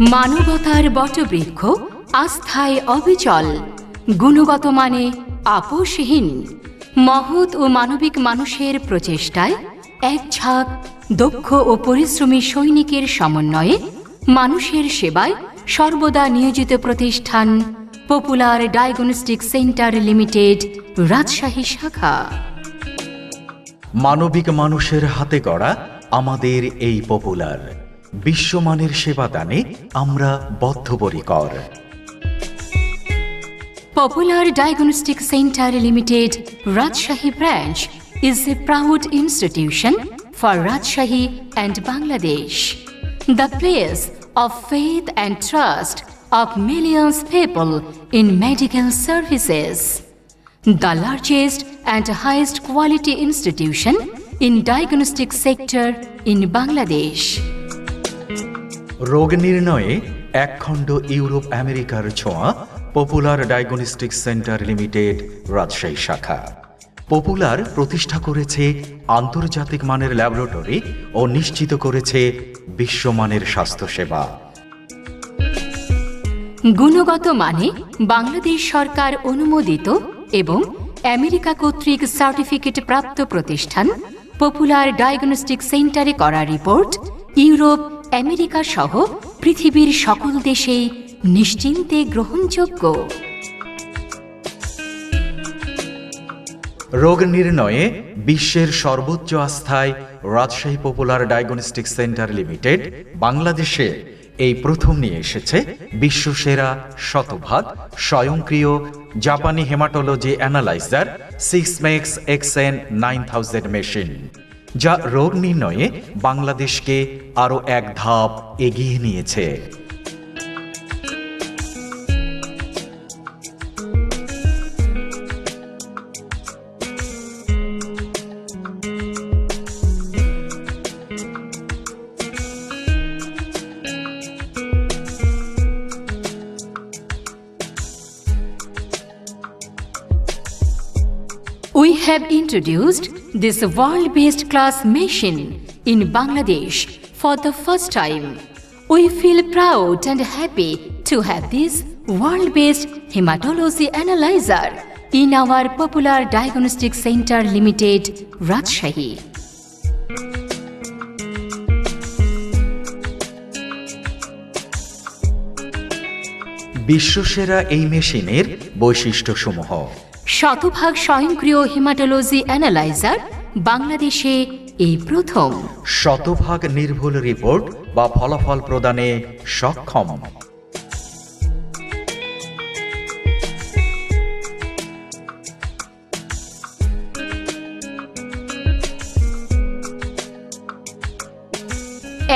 মানবতার বটবৃক্ষ, আস্থায় অবিচল, গুণগত মানে আপোষহীন। মহৎ ও মানবিক মানুষের প্রচেষ্টায় এক ঝাঁক দক্ষ ও পরিশ্রমী সৈনিকের সমন্বয়ে মানুষের সেবায় সর্বদা নিয়োজিত প্রতিষ্ঠান Popular Diagnostic Centre Limited, Rajshahi শাখা। মানবিক মানুষের হাতে গড়া আমাদের এই পপুলার বিশ্বমানের সেবাদানে আমরা বদ্ধপরিকর Popular Diagnostic Center Limited, Rajshahi branch, is a proud institution for Rajshahi and Bangladesh, the place of faith and trust of millions people in medical services, the largest and highest quality institution in diagnostic sector in Bangladesh. রোগ নির্ণয়ে একখণ্ড Europe আমেরিকার ছোঁয়া Popular Diagnostic Centre Limited Rajshahi শাখা। Popular প্রতিষ্ঠা করেছে আন্তর্জাতিক মানের laboratory ও নিশ্চিত করেছে বিশ্বমানের স্বাস্থ্যসেবা। গুণগত মানে বাংলাদেশ সরকার অনুমোদিত এবং আমেরিকা কর্তৃক সার্টিফিকেট প্রাপ্ত প্রতিষ্ঠান পপুলার ডায়াগনস্টিক সেন্টারে করা রিপোর্ট ইউরোপ আমেরিকা সহ পৃথিবীর সকল দেশেই নিশ্চিন্তে গ্রহণযোগ্য। রোগ নির্ণয়ে বিশ্বের সর্বোচ্চ আস্থায় Rajshahi Popular Diagnostic Centre Limited বাংলাদেশে এই প্রথম নিয়ে এসেছে বিশ্বসেরা শতভাগ স্বয়ংক্রিয় জাপানি haematology analyser Sysmex XN nine thousand machine. যা রোগ নির্ণয়ে বাংলাদেশকে আরও এক ধাপ এগিয়ে নিয়েছে। We have introduced this world based class machine in Bangladesh for the first time. We feel proud and happy to have this world based hematology analyzer in our popular diagnostic center limited Rajshahi. বিশ্বসেরা এই মেশিনের বৈশিষ্ট্যসমূহ শতভাগ স্বয়ংক্রিয় haematology analyser বাংলাদেশে এই প্রথম। শতভাগ নির্ভুল রিপোর্ট বা ফলাফল প্রদানে সক্ষম।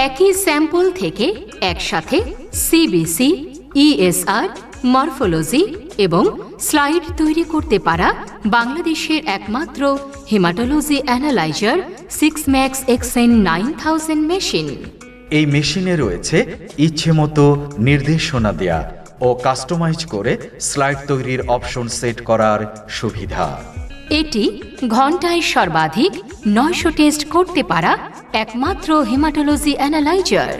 একই স্যাম্পল থেকে একসাথে সিবিসি ইএসআর মরফোলজি এবং স্লাইড তৈরি করতে পারা বাংলাদেশের একমাত্র haematology analyser Sysmex XN nine thousand machine. এই মেশিনে রয়েছে ইচ্ছে মতো নির্দেশনা দেয়া ও কাস্টমাইজ করে স্লাইড তৈরির অপশন সেট করার সুবিধা। এটি ঘন্টায় সর্বাধিক নয়শো টেস্ট করতে পারা একমাত্র হেমাটোলজি অ্যানালাইজার।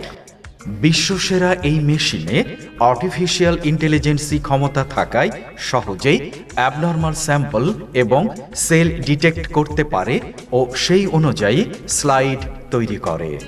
বিশ্বসেরা এই মেশিনে আর্টিফিশিয়াল ইন্টেলিজেন্সি ক্ষমতা থাকায় সহজেই অ্যাবনর্মাল স্যাম্পল এবং সেল ডিটেক্ট করতে পারে ও সেই অনুযায়ী স্লাইড তৈরি করে।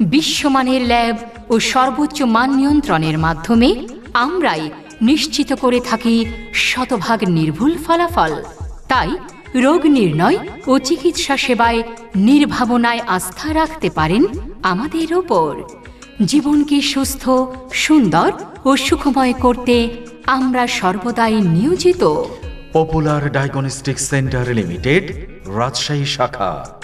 বিশ্বমানের ল্যাব ও সর্বোচ্চ মান নিয়ন্ত্রণের মাধ্যমে আমরাই নিশ্চিত করে থাকি শতভাগ নির্ভুল ফলাফল। তাই রোগ নির্ণয় ও চিকিৎসা সেবায় নির্ভাবনায় আস্থা রাখতে পারেন আমাদের ওপর। জীবনকে সুস্থ, সুন্দর ও সুখময় করতে আমরা সর্বদাই নিয়োজিত? Popular Diagnostic Centre Limited, Rajshahi শাখা।